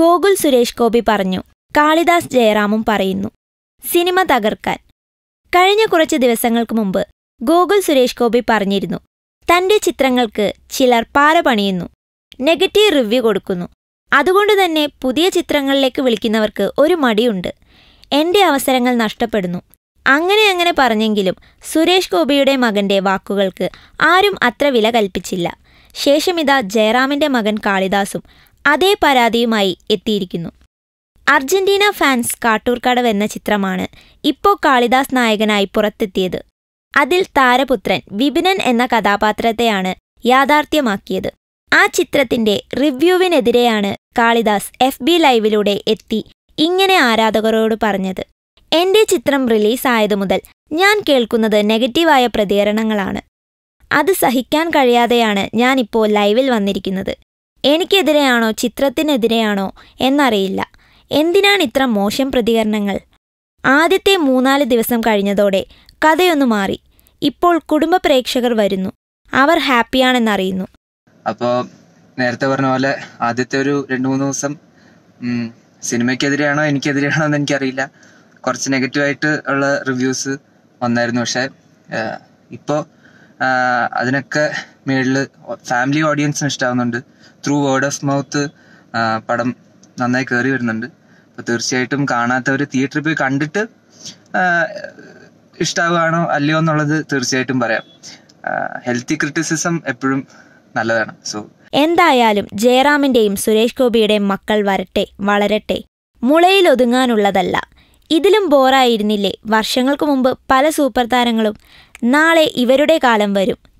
ഗോകുൽ സുരേഷ് ഗോപി പറഞ്ഞു. കാളിദാസ് ജയറാമും പറയുന്നു. സിനിമ തകർക്കാൻ. കഴിഞ്ഞ കുറച്ച് ദിവസങ്ങൾക്ക് മുമ്പ് ഗോകുൽ സുരേഷ് ഗോപി പറഞ്ഞിരുന്നു. തന്റെ ചിത്രങ്ങൾക്ക് ചിലർ പാര പണിയുന്നു. നെഗറ്റീവ് റിവ്യൂ കൊടുക്കുന്നു. അതുകൊണ്ട് തന്നെ പുതിയ ചിത്രങ്ങളിലേക്ക് വിളിക്കുന്നവർക്ക് ഒരു മടിയുണ്ട്. എന്റെ അവസരങ്ങൾ നഷ്ടപ്പെടുന്നു. അങ്ങനെ അങ്ങനെ പറഞ്ഞെങ്കിലും സുരേഷ് ഗോപിയുടെ മകന്റെ വാക്കുകൾക്ക് ആരും അത്ര വില കൽപ്പിച്ചില്ല. ശേഷമിതാ ജയറാമിന്റെ മകൻ കാളിദാസും അതേ പരാതിയുമായി എത്തിയിരിക്കുന്നു. അർജന്റീന ഫാൻസ് കാട്ടൂർക്കടവ് എന്ന ചിത്രമാണ് ഇപ്പോൾ കാളിദാസ് നായകനായി പുറത്തെത്തിയത്. അതിൽ താരപുത്രൻ വിപിനൻ എന്ന കഥാപാത്രത്തെയാണ് യാഥാർത്ഥ്യമാക്കിയത്. ആ ചിത്രത്തിന്റെ റിവ്യൂവിനെതിരെയാണ് കാളിദാസ് എഫ് ബി ലൈവിലൂടെ എത്തി ഇങ്ങനെ ആരാധകരോട് പറഞ്ഞത്. എന്റെ ചിത്രം റിലീസായതു മുതൽ ഞാൻ കേൾക്കുന്നത് നെഗറ്റീവായ പ്രതികരണങ്ങളാണ്. അത് സഹിക്കാൻ കഴിയാതെയാണ് ഞാനിപ്പോൾ ലൈവിൽ വന്നിരിക്കുന്നത്. എനിക്കെതിരെയാണോ ചിത്രത്തിനെതിരെയാണോ എന്നറിയില്ല. എന്തിനാണ് ഇത്ര മോശം പ്രതികരണങ്ങൾ? ആദ്യത്തെ മൂന്നാൽ ദിവസം കഴിഞ്ഞതോടെ കഥയൊന്നു മാറി. ഇപ്പോൾ കുടുംബ പ്രേക്ഷകർ വരുന്നു. അവർ ഹാപ്പിയാണെന്നറിയുന്നു. അപ്പോൾ നേരത്തെ പറഞ്ഞ പോലെ ആദ്യത്തെ ഒരു രണ്ട് മൂന്ന് ദിവസം സിനിമയ്ക്കെതിരെയാണോ എനിക്കെതിരെയാണോ എന്ന് എനിക്കറിയില്ല. കുറച്ച് നെഗറ്റീവായിട്ട് ഉള്ള റിവ്യൂസ് വന്നായിരുന്നു. പക്ഷെ ഇപ്പോ അതിനൊക്കെ മേളിൽ ഫാമിലി ഓഡിയൻസിന് ഇഷ്ടാവുന്നുണ്ട്. ത്രൂ വേർഡ് ഓഫ് മൗത്ത് പടം നന്നായി കയറി വരുന്നുണ്ട്. അപ്പോൾ തീർച്ചയായിട്ടും കാണാത്തവർ തിയേറ്ററിൽ പോയി കണ്ടിട്ട് ഇഷ്ടാവുകയാണോ അല്ലയോ എന്നുള്ളത് തീർച്ചയായിട്ടും പറയാം. ഹെൽത്തി ക്രിറ്റിസിസം എപ്പോഴും നല്ലതാണ്. സോ എന്തായാലും ജയറാമിന്റെയും സുരേഷ് ഗോപിയുടെയും മക്കൾ വരട്ടെ വളരട്ടെ. മുളയിൽ ഒതുങ്ങാനുള്ളതല്ല. ഇതിലും ബോറായിരുന്നില്ലേ വർഷങ്ങൾക്ക് മുമ്പ് പല സൂപ്പർ താരങ്ങളും നാളെ ഇവരുടെ കാലം വരും.